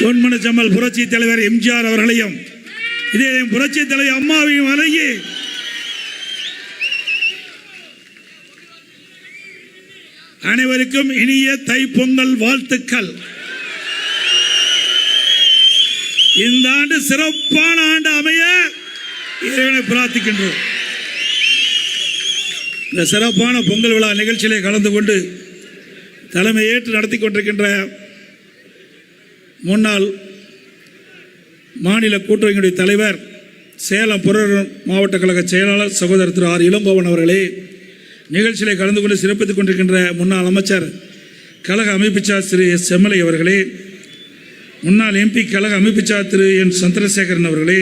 பொன்மன சம்மல் புரட்சி தலைவர் எம்ஜிஆர் அவர்களையும் இதே புரட்சி தலைவர் அம்மாவையும் வணங்கி அனைவருக்கும் இனிய தைப்பொங்கல் வாழ்த்துக்கள். இந்த ஆண்டு சிறப்பான ஆண்டு அமைய இறைவனை பிரார்த்திக்கின்றோம். இந்த சிறப்பான பொங்கல் விழா நிகழ்ச்சியிலே கலந்து கொண்டு தலைமையேற்று நடத்தி கொண்டிருக்கின்ற முன்னாள் மாநில கூட்டுறவையினுடைய தலைவர் சேலம் புற மாவட்ட கழக செயலாளர் சகோதரர் திரு ஆர். இளம்பவன் அவர்களே நிகழ்ச்சியில் கலந்து கொண்டு சிறப்பித்துக் கொண்டிருக்கின்ற முன்னாள் அமைச்சர் கழக அமைப்புச்சார் திரு எஸ். எம்எல்ஏ அவர்களே முன்னாள் எம்பி கழக அமைப்புச்சார் திரு என். சந்திரசேகரன் அவர்களே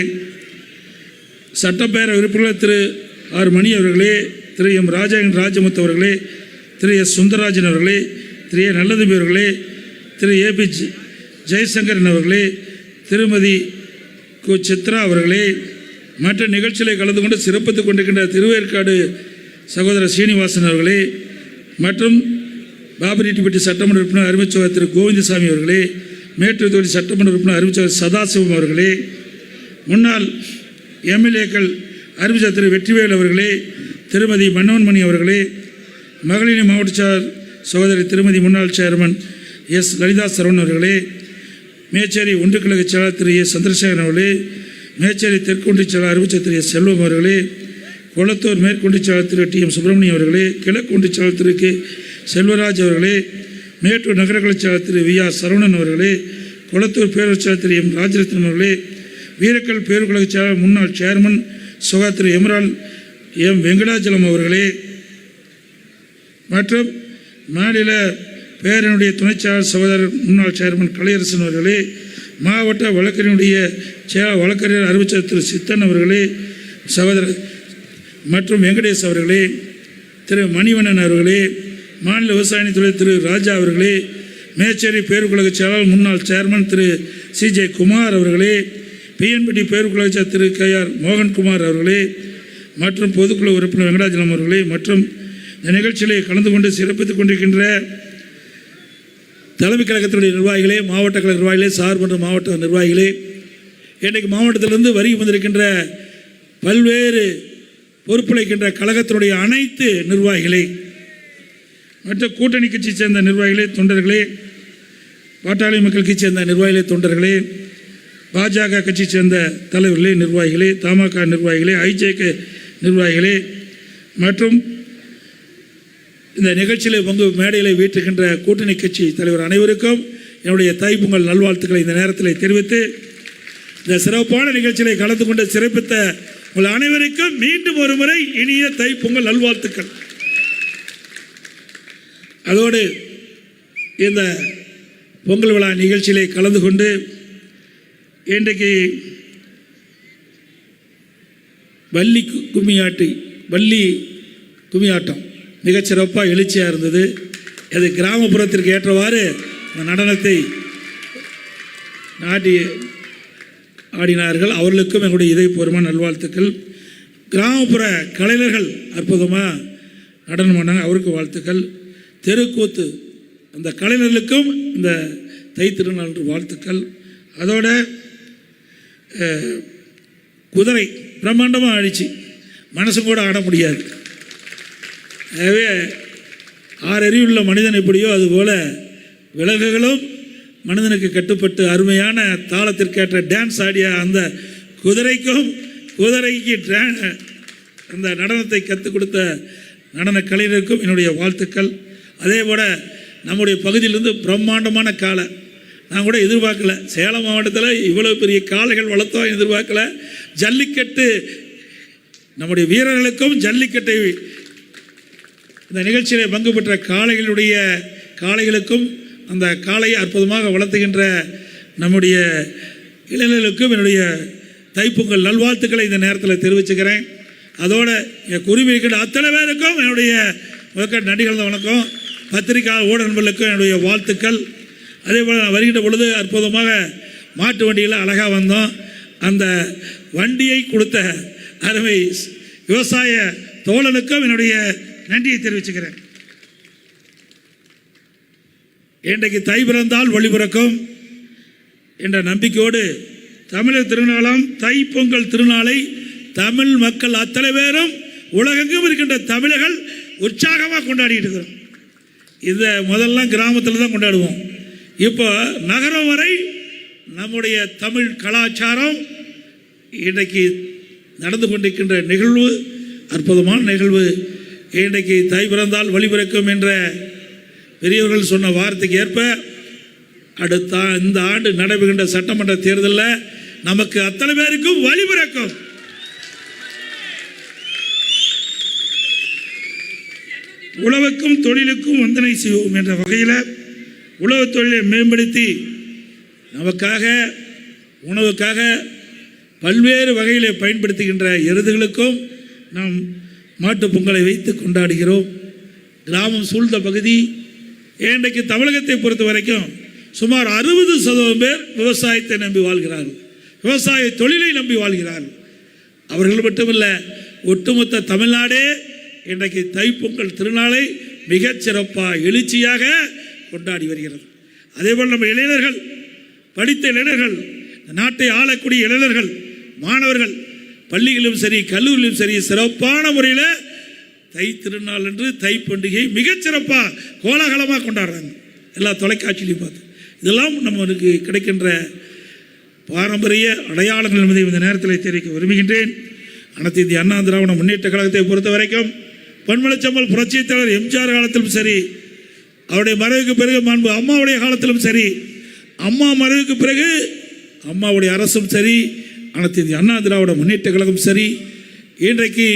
சட்டப்பேரவை உறுப்பினர் திரு ஆர். மணி அவர்களே திரு எம். ராஜா என் ராஜமுத்து அவர்களே திரு எஸ். சுந்தரராஜன் அவர்களே திரு ஏ. நல்லதம்பி அவர்களே திரு ஏ. பி. ஜெயசங்கரன் அவர்களே திருமதி கு. சித்ரா அவர்களே மற்ற நிகழ்ச்சிகளை கலந்து கொண்டு சிறப்பித்துக் கொண்டிருக்கின்ற திருவேற்காடு சகோதரர் சீனிவாசன் அவர்களே மற்றும் பாபரெட்டிப்பட்டி சட்டமன்ற உறுப்பினர் அருமைச்சோர் திரு. கோவிந்தசாமி அவர்களே மேட்டூர் தொகுதி சட்டமன்ற உறுப்பினர் அருமைச்சோர் சதாசிவம் அவர்களே முன்னாள் எம்எல்ஏக்கள் அறிவிச்சர் திரு. வெற்றிவேல் அவர்களே திருமதி மன்னோன்மணி அவர்களே மகளிர் மாவட்ட சார் சகோதரி திருமதி முன்னாள் சேர்மன் எஸ். லலிதா சரவணன் அவர்களே மேச்சேரி ஒன்று கழக செயலாளர் திரு ஏ. சந்திரசேகரன் அவர்களே மேச்சேரி தெற்கொண்டு செயலாளர் அறிவிச்சர் திரு எஸ். செல்வம் அவர்களே கொளத்தூர் மேற்கொண்டு செயலாளர் திரு டி. எம். சுப்பிரமணியம் அவர்களே கிழக்கு செயலாளர் திரு கே. செல்வராஜ் அவர்களே மேட்டூர் நகரக்கலை செயலாளர் திரு வி. ஆர். சரவணன் அவர்களே கொளத்தூர் பேரூர் செயலாளர் திரு எம். ராஜரத்னம் அவர்களே வீரக்கல் பேருக்கழக செயலாளர் முன்னாள் சேர்மன் சுகா திரு எம்ரால் எம். வெங்கடாச்சலம் அவர்களே மற்றும் மாநில பேரனுடைய துணைச்செயலாளர் சகோதரர் முன்னாள் சேர்மன் கலையரசன் அவர்களே மாவட்ட வழக்கறிஞருடைய செயல் வழக்கறிஞர் அறிவிச்சர் திரு சித்தன் அவர்களே சகோதரர் மற்றும் வெங்கடேஷ் அவர்களே திரு மணிவண்ணன் அவர்களே மாநில விவசாயத்துறை திரு ராஜா அவர்களே மேச்சேரி பேருக்குலக செயலாளர் முன்னாள் சேர்மன் திரு சிஜே குமார் அவர்களே பிஎன்படி பேருக்குலக திரு கே ஆர் மோகன்குமார் அவர்களே மற்றும் பொதுக்குழு உறுப்பினர் வெங்கடாஜலம் அவர்களே மற்றும் இந்த நிகழ்ச்சியிலே கலந்து கொண்டு சிறப்பித்துக் கொண்டிருக்கின்ற தலைமை கழகத்தினுடைய நிர்வாகிகளே மாவட்ட கழக நிர்வாகிகளே சார்பற்ற மாவட்ட நிர்வாகிகளே இன்றைக்கு மாவட்டத்திலிருந்து வருகை வந்திருக்கின்ற பல்வேறு பொறுப்புழைக்கின்ற கழகத்தினுடைய அனைத்து நிர்வாகிகளே மற்ற கூட்டணி கட்சியை சேர்ந்த நிர்வாகிகளே தொண்டர்களே பாட்டாளி மக்கள் கட்சி சேர்ந்த நிர்வாகிகளே தொண்டர்களே பாஜக கட்சியை சேர்ந்த தலைவர்களே நிர்வாகிகளே தமாக நிர்வாகிகளே ஐஜேகே நிர்வாகிகளே மற்றும் இந்த நிகழ்ச்சியில் பங்கு மேடையில் வீட்டுகின்ற கூட்டணி கட்சி தலைவர் அனைவருக்கும் என்னுடைய தைப்பொங்கல் நல்வாழ்த்துக்களை இந்த நேரத்தில் தெரிவித்து இந்த சிறப்பான நிகழ்ச்சியிலே கலந்து கொண்டு சிறப்பித்த உங்கள் அனைவருக்கும் மீண்டும் ஒரு முறை இனிய தைப்பொங்கல் நல்வாழ்த்துக்கள். அதோடு இந்த பொங்கல் விழா நிகழ்ச்சியிலே கலந்து கொண்டு இன்றைக்கு வள்ளி கும்மியாட்டு கும்மியாட்டி வள்ளி கும்மியாட்டம். மிகச்சிறப்பாக எழுச்சியாக இருந்தது. அது கிராமப்புறத்திற்கு ஏற்றவாறு அந்த நடனத்தை நாட்டி ஆடினார்கள். அவர்களுக்கும் எங்களுடைய இதயபூர்வமான நல்வாழ்த்துக்கள். கிராமப்புற கலைஞர்கள் அற்புதமாக நடனம் பண்ணாங்க அவருக்கு வாழ்த்துக்கள். தெருக்கூத்து அந்த கலைஞர்களுக்கும் இந்த தை திருநாள் வாழ்த்துக்கள். அதோட குதிரை பிரம்மாண்டமாக ஆடிச்சு. மனசு கூட ஆட முடியாது. எனவே ஆறறிவுள்ள மனிதன் எப்படியோ அதுபோல் விலங்குகளும் மனிதனுக்கு கட்டுப்பட்டு அருமையான தாளத்திற்கேற்ற டான்ஸ் ஆடிய அந்த குதிரைக்கும் குதிரைக்கு அந்த நடனத்தை கற்றுக் கொடுத்த நடன கலைஞருக்கும் என்னுடைய வாழ்த்துக்கள். அதே போல் நம்முடைய பகுதியிலிருந்து பிரம்மாண்டமான காளை. நான் கூட எதிர்பார்க்கல. சேலம் மாவட்டத்தில் இவ்வளோ பெரிய காளைகள் வளர்த்தோம் எதிர்பார்க்கல. ஜல்லிக்கட்டு நம்முடைய வீரர்களுக்கும் ஜல்லிக்கட்டை இந்த நிகழ்ச்சியில் பங்கு பெற்ற காளைகளுடைய காளைகளுக்கும் அந்த காளையை அற்புதமாக வளர்த்துகின்ற நம்முடைய இளைஞர்களுக்கும் என்னுடைய தைப்பொங்கல் நல்வாழ்த்துக்களை இந்த நேரத்தில் தெரிவிச்சுக்கிறேன். அதோட என் குருவி இருக்கிற அத்தனை பேருக்கும் என்னுடைய முதற்கட் நடிகர்ந்த வணக்கம். பத்திரிகை ஊடக நண்பர்களுக்கும் என்னுடைய வாழ்த்துக்கள். அதே போல் நான் வருகின்ற பொழுது அற்புதமாக மாட்டு வண்டியில் அழகாக வந்தோம். அந்த வண்டியை கொடுத்த அருமை விவசாய தோழனுக்கும் என்னுடைய நன்றியை தெரிவிச்சுக்கிறேன். இன்றைக்கு தை பிறந்தால் ஒளிபிறக்கும் என்ற நம்பிக்கையோடு தமிழர் திருநாளாம் தைப்பொங்கல் திருநாளை தமிழ் மக்கள் அத்தனை பேரும் உலகெங்கும் இருக்கின்ற தமிழர்கள் உற்சாகமாக கொண்டாடிட்டு இருக்கிறோம். இதை முதல்லாம் கிராமத்தில் தான் கொண்டாடுவோம். இப்போ நகரம் வரை நம்முடைய தமிழ் கலாச்சாரம் இன்றைக்கு நடந்து கொண்டிருக்கின்ற நிகழ்வு அற்புதமான நிகழ்வு இன்றைக்கு தை பிறந்தால் வழிபிறக்கும் என்ற பெரியவர்கள் சொன்ன வார்த்தைக்கு ஏற்ப அடுத்த இந்த ஆண்டு நடைபெறுகின்ற சட்டமன்ற தேர்தலில் நமக்கு அத்தனை பேருக்கும் வழிபிறக்கும் உழவுக்கும் தொழிலுக்கும் வந்தனை செய்வோம் என்ற வகையில் உழவு தொழிலை மேம்படுத்தி நமக்காக உணவுக்காக பல்வேறு வகையில் பயன்படுத்துகின்ற எருதுகளுக்கும் நாம் மாட்டுப் பொங்கலை வைத்து கொண்டாடுகிறோம். கிராமம் சூழ்ந்த பகுதி இன்றைக்கு தமிழகத்தை பொறுத்த வரைக்கும் சுமார் அறுபது சதவீதம் பேர் விவசாயத்தை நம்பி வாழ்கிறார்கள். விவசாய தொழிலை நம்பி வாழ்கிறார்கள். அவர்கள் மட்டுமில்லை ஒட்டுமொத்த தமிழ்நாடே இன்றைக்கு தைப்பொங்கல் திருநாளை மிகச்சிறப்பாக எழுச்சியாக கொண்டாடி வருகிறது. அதேபோல் நம்ம இளைஞர்கள் படித்த இளைஞர்கள் நாட்டை ஆளக்கூடிய இளைஞர்கள் மாணவர்கள் பள்ளிகளிலும் சரி கல்லூரியிலும் சரி சிறப்பான முறையில் தை திருநாள் என்று தை பண்டிகை மிகச்சிறப்பாக கோலாகலமாக கொண்டாடுறாங்க. எல்லா தொலைக்காட்சியிலையும் பார்த்து. இதெல்லாம் நம்மளுக்கு கிடைக்கின்ற பாரம்பரிய அடையாளங்கள் என்பதை இந்த நேரத்தில் தெரிவிக்க விரும்புகின்றேன். அனைத்து இந்திய அண்ணா திராவிட முன்னேற்ற கழகத்தை பொறுத்த வரைக்கும் பொன்மலைச்சம்பல் புரட்சித் தலைவர் எம்ஜிஆர் காலத்திலும் சரி அவருடைய மறைவுக்கு பிறகு மாண்பு அம்மாவுடைய காலத்திலும் சரி அம்மா மறைவுக்கு பிறகு அம்மாவுடைய அரசும் சரி அனைத்து இது அண்ணா திராவிட முன்னேற்ற கழகம் சரி இன்றைக்கு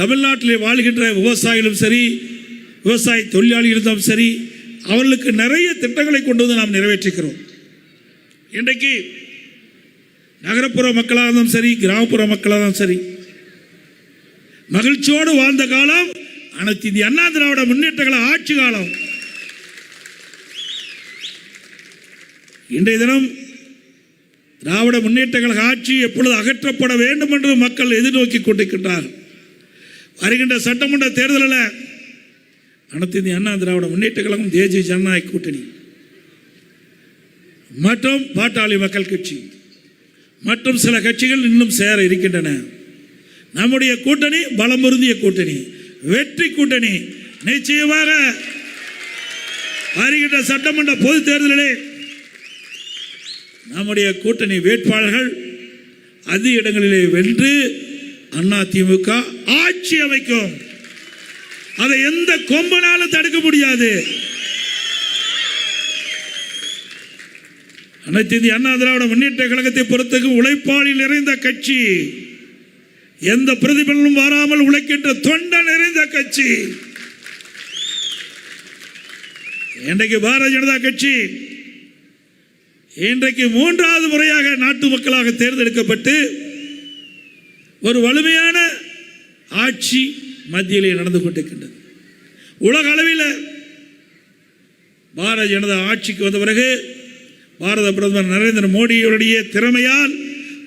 தமிழ்நாட்டிலே வாழ்கின்ற விவசாயிகளும் சரி விவசாய தொழிலாளிகளும் சரி அவர்களுக்கு நிறைய திட்டங்களை கொண்டு வந்து நாம் நிறைவேற்றிக்கிறோம். இன்றைக்கு நகரப்புற மக்களாக இருந்தாலும் சரி கிராமப்புற மக்களாக இருந்தாலும் சரி மகிழ்ச்சியோடு வாழ்ந்த காலம் அனைத்து இந்திய அண்ணா திராவிட முன்னேற்ற ஆட்சி காலம். இன்றைய தினம் திராவிட முன்னேற்ற கழக ஆட்சி எப்பொழுது அகற்றப்பட வேண்டும் என்று மக்கள் எதிர்நோக்கி கொண்டிருக்கின்றார்கள். வருகின்ற சட்டமன்ற தேர்தலில் அனைத்து இந்திய அண்ணா திராவிட முன்னேற்ற கழகம் தேசிய ஜனநாயக கூட்டணி மற்றும் பாட்டாளி மக்கள் கட்சி மற்றும் சில கட்சிகள் இன்னும் சேர இருக்கின்றன. நம்முடைய கூட்டணி பலம் பொருந்திய கூட்டணி வெற்றி கூட்டணி. நிச்சயமாக வருகின்ற சட்டமன்ற பொது தேர்தலிலே நம்முடைய கூட்டணி வேட்பாளர்கள் அதிக இடங்களிலே வென்று அண்ணா திமுக ஆட்சி அமைக்கும். அதை எந்த கொம்பனாலும் தடுக்க முடியாது. அனைத்து இந்திய அண்ணா திராவிட முன்னேற்ற கழகத்தை பொறுத்தக்கு உழைப்பாளி நிறைந்த கட்சி. எந்த பிரதிபலனும் வராமல் உழைக்கின்ற தொண்டை நிறைந்த கட்சி. இன்றைக்கு பாரதிய ஜனதா கட்சி இன்றைக்கு மூன்றாவது முறையாக நாட்டு மக்களாக தேர்ந்தெடுக்கப்பட்டு ஒரு வலிமையான ஆட்சி மத்தியிலே நடந்து கொண்டிருக்கின்றது. உலக அளவில் பாரத ஜனதா ஆட்சிக்கு வந்த பிறகு பாரத பிரதமர் நரேந்திர மோடியுடைய திறமையால்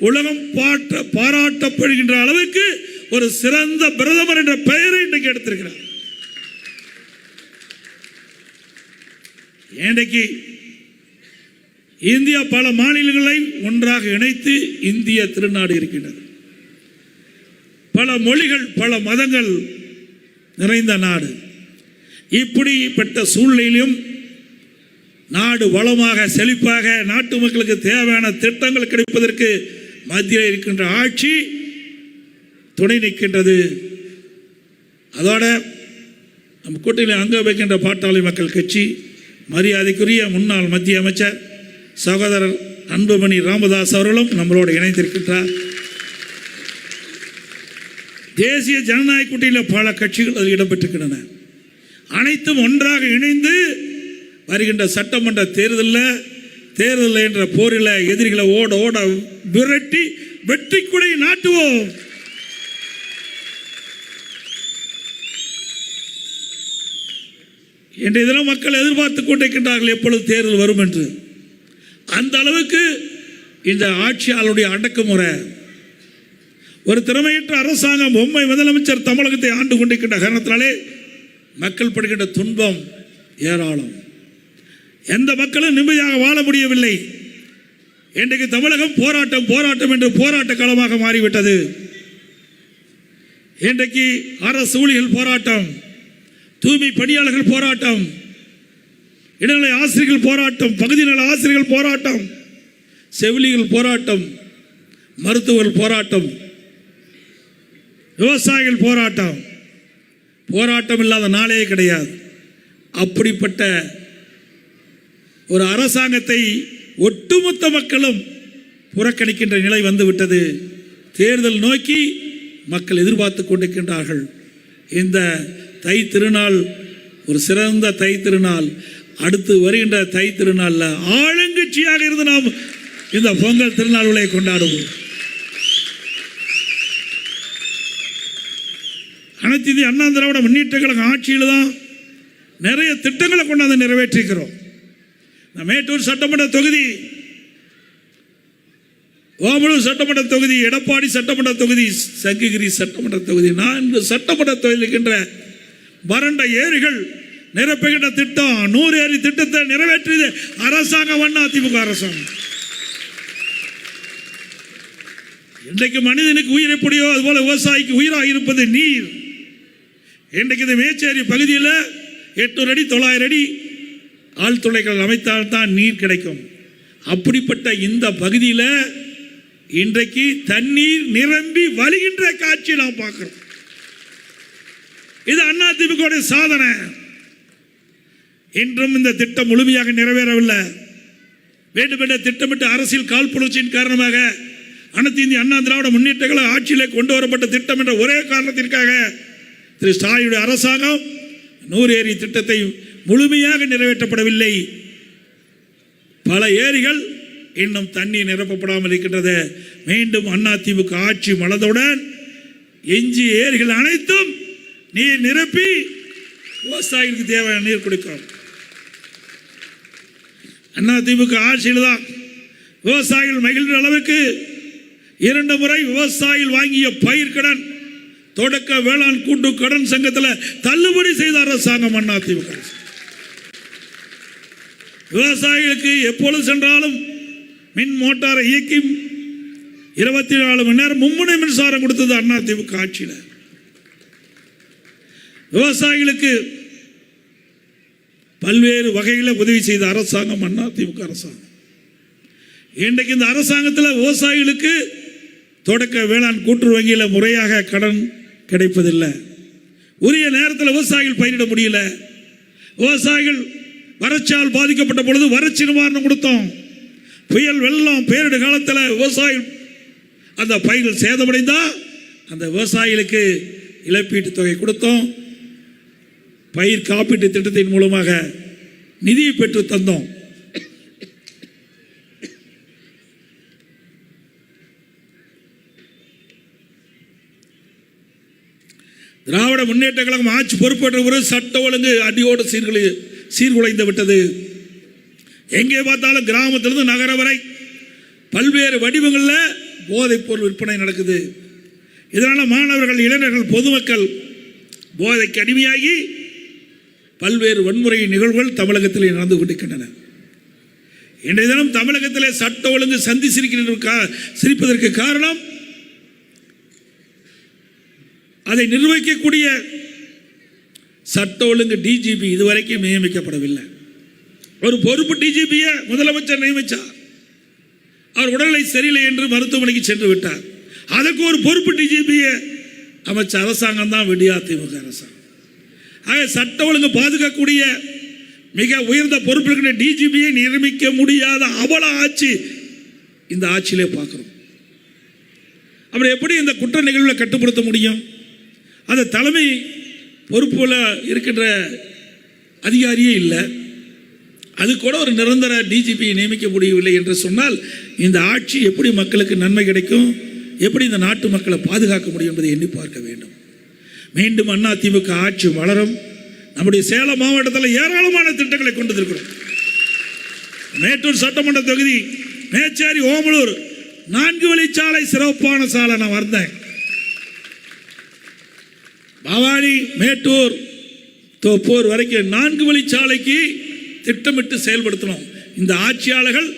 உலகம் பாட்ட பாராட்டப்படுகின்ற அளவுக்கு ஒரு சிறந்த பிரதமர் என்ற பெயரை இன்றைக்கு எடுத்திருக்கிறார். இன்றைக்கு இந்தியா பல மாநிலங்களை ஒன்றாக இணைத்து இந்திய திருநாடு இருக்கின்றது. பல மொழிகள் பல மதங்கள் நிறைந்த நாடு. இப்படிப்பட்ட சூழ்நிலையிலும் நாடு வளமாக செழிப்பாக நாட்டு மக்களுக்கு தேவையான திட்டங்கள் கிடைப்பதற்கு மத்தியில் இருக்கின்ற ஆட்சி துணை நிற்கின்றது. அதோட நம் கூட்டணியில் அங்க வைக்கின்ற பாட்டாளி மக்கள் கட்சி மரியாதைக்குரிய முன்னாள் மத்திய அமைச்சர் சகோதரர் அன்புமணி ராமதாஸ் அவர்களும் நம்மளோடு இணைந்திருக்கின்றார். தேசிய ஜனநாயக கூட்டணியில் பல கட்சிகள் அதில் இடம்பெற்றிருக்கின்றன. அனைத்தும் ஒன்றாக இணைந்து வருகின்ற சட்டமன்ற தேர்தலில் தேர்தல் என்ற போரில் எதிரிகளை ஓட ஓட விரட்டி வெற்றி குடை நாட்டுவோம். இன்றைய தினம் மக்கள் எதிர்பார்த்து கொண்டிருக்கின்றார்கள் எப்பொழுது தேர்தல் வரும் என்று. அந்த அளவுக்கு இந்த ஆட்சியாளருடைய அடக்குமுறை. ஒரு திறமையற்ற அரசாங்கம் பொம்மை முதலமைச்சர் தமிழகத்தை ஆண்டு கொண்டிருக்கின்ற காரணத்தினாலே மக்கள் படுகின்ற துன்பம் ஏராளம். எந்த மக்களும் நிம்மதியாக வாழ முடியவில்லை. இன்றைக்கு தமிழகம் போராட்டம் போராட்டம் என்று போராட்ட களமாக மாறிவிட்டது. இன்றைக்கு அரசு ஊழியர்கள் போராட்டம் தூய்மை பணியாளர்கள் போராட்டம் இடைநிலை ஆசிரியர்கள் போராட்டம் பகுதி நல ஆசிரியர்கள் போராட்டம் செவிலிகள் போராட்டம் மருத்துவர்கள் போராட்டம் விவசாயிகள் போராட்டம். போராட்டம் இல்லாத நாளே கிடையாது. அப்படிப்பட்ட ஒரு அரசாங்கத்தை ஒட்டுமொத்த மக்களும் புறக்கணிக்கின்ற நிலை வந்துவிட்டது. தேர்தல் நோக்கி மக்கள் எதிர்பார்த்து கொண்டிருக்கின்றார்கள். இந்த தை திருநாள் ஒரு சிறந்த தை திருநாள் அடுத்து வருகின்ற தை திருநாளில் ஆளுங்கட்சியாக இருந்து நாம் இந்த பொங்கல் திருநாள்களை கொண்டாடுவோம். அனைத்து இந்திய அண்ணா திராவிட முன்னேற்ற கழகம் ஆட்சியில் தான் நிறைய திட்டங்களை கொண்டாந்து நிறைவேற்றிருக்கிறோம். மேட்டூர் சட்டமன்ற தொகுதி ஓமலூர் சட்டமன்ற தொகுதி எடப்பாடி சட்டமன்ற தொகுதி சங்ககிரி சட்டமன்ற தொகுதி நான்கு சட்டமன்ற தொகுதி இருக்கின்ற வறண்ட ஏரிகள் நிரப்புகின்ற திட்டம் நூறு ஏரி திட்டத்தை நிறைவேற்றியது அரசாங்கம் அண்ணா திமுக அரசாங்கம். இன்றைக்கு மனிதனுக்கு உயிர் எப்படியோ அதுபோல விவசாயிக்கு உயிராக இருப்பது நீர். இன்றைக்கு இந்த மேச்சேரி பகுதியில் எட்நூறு அடி தொள்ளாயிரம் அடி ஆழ்துளைகள் அமைத்தால்தான் நீர் கிடைக்கும். அப்படிப்பட்ட இந்த பகுதியில் இன்றைக்கு தண்ணீர் நிரம்பி வழிகின்ற காட்சி நாம் பார்க்கிறோம். இது அண்ணா திமுக சாதனை. இன்றும் இந்த திட்டம் முழுமையாக நிறைவேறவில்லை. வேண்டுமென்ற திட்டமிட்ட அரசியல் காழ்ப்புணர்ச்சியின் காரணமாக அனைத்து இந்திய அண்ணா திராவிட முன்னேற்றங்களை ஆட்சியில் ஆட்சியிலே கொண்டு வரப்பட்ட திட்டம் என்ற ஒரே காரணத்திற்காக திரு ஸ்டாலினுடைய அரசாங்கம் நூறு ஏரி திட்டத்தை முழுமையாக நிறைவேற்றப்படவில்லை. பல ஏரிகள் இன்னும் தண்ணீர் நிரப்பப்படாமல் இருக்கின்றது. மீண்டும் அதிமுக ஆட்சி மலர்ந்தவுடன் எஞ்சிய ஏரிகள் அனைத்தும் நீர் நிரப்பி விவசாயிகளுக்கு தேவையான நீர் கொடுக்கிறோம். அண்ணா திமுக ஆட்சியில் தான் விவசாயிகள் மகிழ்ந்த அளவுக்கு இரண்டு முறை விவசாயிகள் வாங்கிய பயிர்கடன் தொடக்க வேளாண் கூட்டு கடன் சங்கத்தில் தள்ளுபடி செய்த அரசாங்கம் அண்ணா திமுக விவசாயிகளுக்கு எப்பொழுது சென்றாலும் மின் மோட்டாரை இயக்கி இருபத்தி நாலு மணி நேரம் மும்முனை மின்சாரம் கொடுத்தது அதிமுக ஆட்சியில். விவசாயிகளுக்கு பல்வேறு வகையில் உதவி செய்த அரசாங்கம் அண்ணா திமுக அரசாங்கம். இன்றைக்கு இந்த அரசாங்கத்தில் விவசாயிகளுக்கு தொடக்க வேளாண் கூட்டுறவு வங்கியில் முறையாக கடன் கிடைப்பதில்லை. உரிய நேரத்தில் விவசாயிகள் பயிரிட முடியல. விவசாயிகள் வறட்சியால் பாதிக்கப்பட்ட பொழுது வறட்சி நிவாரணம் கொடுத்தோம். புயல் வெள்ளம் பேரிட காலத்தில் விவசாயிகள் அந்த பயிர்கள் சேதமடைந்தால் அந்த விவசாயிகளுக்கு இழப்பீட்டு தொகை கொடுத்தோம். பயிர் காப்பீட்டு திட்டத்தின் மூலமாக நிதியை பெற்று தந்தோம். திராவிட முன்னேற்ற கழகம் ஆட்சி பொறுப்பேற்ற பிறகு சட்ட ஒழுங்கு அடியோடு சீர்குலை சீர்குலைந்து விட்டது. எங்கே பார்த்தாலும் கிராமத்திலிருந்து நகரம் வரை பல்வேறு வடிவங்களில் போதைப் பொருள் விற்பனை நடக்குது. இதனால் மாணவர்கள் இளைஞர்கள் பொதுமக்கள் போதைக்கு அடிமையாகி பல்வேறு வன்முறை நிகழ்வுகள் தமிழகத்திலே நடந்து கொண்டிருக்கின்றன. இன்றைய தினம் தமிழகத்திலே சட்ட ஒழுங்கு சந்தி சிரிக்கின்ற சிரிப்பதற்கு காரணம் அதை நிர்வகிக்கக்கூடிய சட்ட ஒழுங்கு டிஜிபி இதுவரைக்கும் நியமிக்கப்படவில்லை. ஒரு பொறுப்பு டிஜிபியை முதலமைச்சர் நியமித்தார் அவர் உடல்நிலை சரியில்லை என்று மருத்துவமனைக்கு சென்று விட்டார். அதற்கு ஒரு பொறுப்பு டிஜிபியை அமைச்ச அரசாங்கம் தான் விடியா திமுக அரசாங்கம். சட்ட ஒழுங்கு பாதுகாக்கக்கூடிய மிக உயர்ந்த பொறுப்பு இருக்கிற டிஜிபியை நியமிக்க முடியாத அவல ஆட்சி இந்த ஆட்சியிலே பார்க்குறோம். அப்புறம் எப்படி இந்த குற்ற நிகழ்வுகளை கட்டுப்படுத்த முடியும்? அந்த தலைமை பொறுப்பில் இருக்கின்ற அதிகாரியே இல்லை. அது கூட ஒரு நிரந்தர டிஜிபியை நியமிக்க முடியவில்லை என்று சொன்னால் இந்த ஆட்சி எப்படி மக்களுக்கு நன்மை கிடைக்கும்? எப்படி இந்த நாட்டு மக்களை பாதுகாக்க முடியும் என்பதை எண்ணி பார்க்க வேண்டும். மீண்டும் அண்ணா திமுக ஆட்சி வளரும். நம்முடைய சேலம் மாவட்டத்தில் ஏராளமான திட்டங்களை கொண்டு வந்திருக்கிறோம். மேட்டூர் சட்டமன்ற தொகுதி மேச்சேரி ஓமலூர் நான்கு வழிச்சாலை சிறப்பான சாலை நான் வந்தேன். பவானி மேட்டூர் தோப்பூர் வரைக்கும் நான்கு வழிச்சாலைக்கு திட்டமிட்டு செயல்படுத்தணும் இந்த ஆட்சியாளர்கள்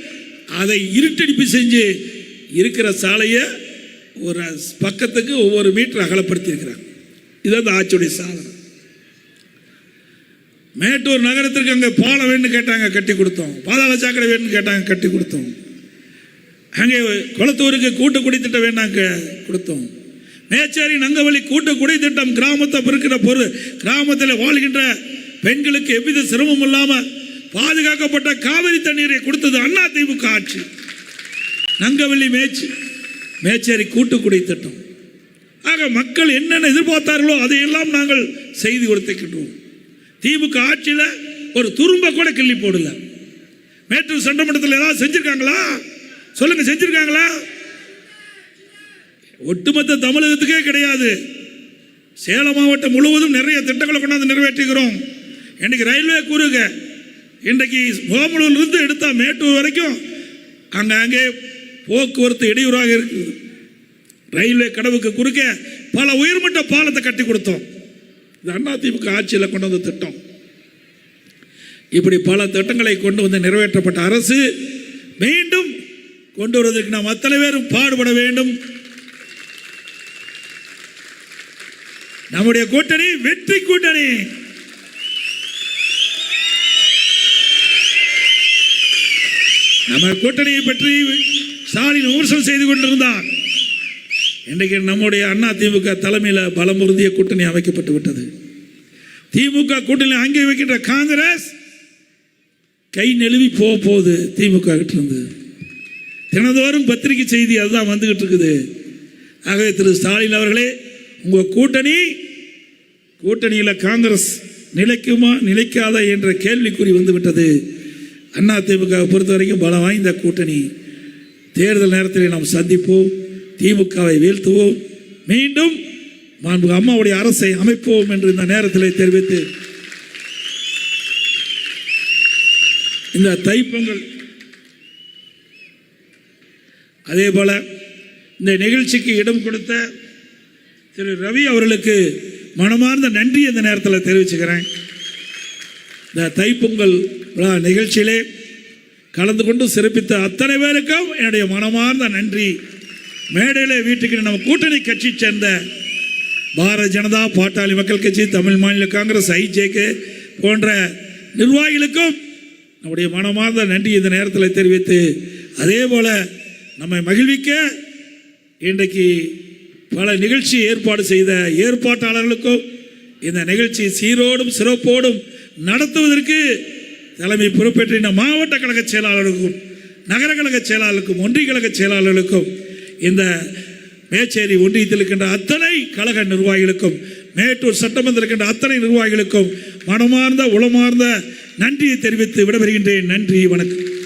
அதை இருட்டடிப்பு செஞ்சு இருக்கிற சாலையை ஒரு பக்கத்துக்கு ஒவ்வொரு மீட்டர் அகலப்படுத்தியிருக்கிறாங்க. இது அந்த ஆட்சியுடைய சாதனை. மேட்டூர் நகரத்திற்கு அங்கே பாலம் வேணும்னு கேட்டாங்க கட்டி கொடுத்தோம். பாதாள சாக்கடை வேணும்னு கேட்டாங்க கட்டி கொடுத்தோம். அங்கே குளத்தூருக்கு கூட்டு குடி திட்டம் வேணாங்க கொடுத்தோம். மேச்சேரி நங்கவழி கூட்டு குடி திட்டம் கிராமத்தை பிறக்கிற பொருள் கிராமத்தில் வாழ்கின்ற பெண்களுக்கு எவ்வித சிரமம் இல்லாமல் பாதுகாக்கப்பட்ட காவிரி தண்ணீரை கொடுத்தது அண்ணா திமுக ஆட்சி. நங்கவள்ளி மேய்ச்சி மேச்சேரி கூட்டுக்குடி திட்டம். ஆக மக்கள் என்னென்ன எதிர்பார்த்தார்களோ அதையெல்லாம் நாங்கள் செய்து கொடுத்திருக்கின்றோம் திமுக ஆட்சியில் ஒரு துரும்ப கூட கிள்ளி போடல. மேட்டூர் சட்டமன்றத்தில் ஏதாவது செஞ்சிருக்காங்களா? சொல்லுங்க செஞ்சுருக்காங்களா? ஒட்டுமொத்த தமிழகத்துக்கே கிடையாது. சேலம் மாவட்டம் முழுவதும் நிறைய திட்டங்களை கொண்டாந்து நிறைவேற்றுகிறோம் இன்னைக்கு ரயில்வே கூறுக இன்றைக்கு கோமலூர்லேருந்து எடுத்தால் மேட்டூர் வரைக்கும் அங்கே அங்கே போக்குவரத்து இடையூறாக இருக்குது. ரயில்வே கடவுக்கு குறுக்கே பல உயர்மட்ட பாலத்தை கட்டி கொடுத்தோம். இது அதிமுக ஆட்சியில் கொண்டு வந்த திட்டம். இப்படி பல திட்டங்களை கொண்டு வந்து நிறைவேற்றப்பட்ட அரசு மீண்டும் கொண்டு வருவதற்கு நாம் அத்தனை பேரும் பாடுபட வேண்டும். நம்முடைய கூட்டணி வெற்றி கூட்டணி. நம்ம கூட்டணியை பற்றி ஸ்டாலின் விமர்சனம் செய்து கொண்டிருந்தார். இன்றைக்கு நம்முடைய அண்ணா திமுக தலைமையில் பலமுறுதிய கூட்டணி அமைக்கப்பட்டு விட்டது. திமுக கூட்டணி அங்கே வைக்கின்ற காங்கிரஸ் கை நெழுவி போக போகுது திமுக கிட்ட இருந்து தினந்தோறும் பத்திரிகை செய்தி அதுதான் வந்துகிட்டு இருக்குது. ஆகவே திரு ஸ்டாலின் அவர்களே உங்கள் கூட்டணி கூட்டணியில் காங்கிரஸ் நிலைக்குமா நிலைக்காதா என்ற கேள்விக்குறி வந்துவிட்டது. அதிமுக அண்ணா திமுக பொறுத்த வரைக்கும் பலம் வாய்ந்த கூட்டணி. தேர்தல் நேரத்தில் நாம் சந்திப்போம். திமுகவை வீழ்த்துவோம். மீண்டும் மாண்பு அம்மாவுடைய அரசை அமைப்போம் என்று இந்த நேரத்தில் தெரிவித்து இந்த தைப்பொங்கல். அதே போல இந்த நிகழ்ச்சிக்கு இடம் கொடுத்த திரு ரவி அவர்களுக்கு மனமார்ந்த நன்றி இந்த நேரத்தில் தெரிவிச்சுக்கிறேன். இந்த தைப்பொங்கல் விழா நிகழ்ச்சியிலே கலந்து கொண்டு சிறப்பித்த அத்தனை பேருக்கும் என்னுடைய மனமார்ந்த நன்றி. மேடையில் வீட்டுக்கு நம்ம கூட்டணி கட்சி சேர்ந்த பாரதிய ஜனதா பாட்டாளி மக்கள் கட்சி தமிழ் மாநில காங்கிரஸ் ஐஜேகே போன்ற நிர்வாகிகளுக்கும் நம்முடைய மனமார்ந்த நன்றி இந்த நேரத்தில் தெரிவித்து அதே போல் நம்மை மகிழ்விக்க இன்றைக்கு பல நிகழ்ச்சி ஏற்பாடு செய்த ஏற்பாட்டாளர்களுக்கும் இந்த நிகழ்ச்சி சீரோடும் சிறப்போடும் நடத்துவதற்கு தலைமை பொறுப்பேற்றின மாவட்ட கழக செயலாளருக்கும் நகர கழக செயலாளருக்கும் ஒன்றிய கழக செயலாளர்களுக்கும் இந்த மேச்சேரி ஒன்றியத்தில் இருக்கின்ற அத்தனை கழக நிர்வாகிகளுக்கும் மேட்டூர் சட்டமன்றத்தில் இருக்கின்ற அத்தனை நிர்வாகிகளுக்கும் மனமார்ந்த உளமார்ந்த நன்றியை தெரிவித்து விடைபெறுகின்றேன். நன்றி வணக்கம்.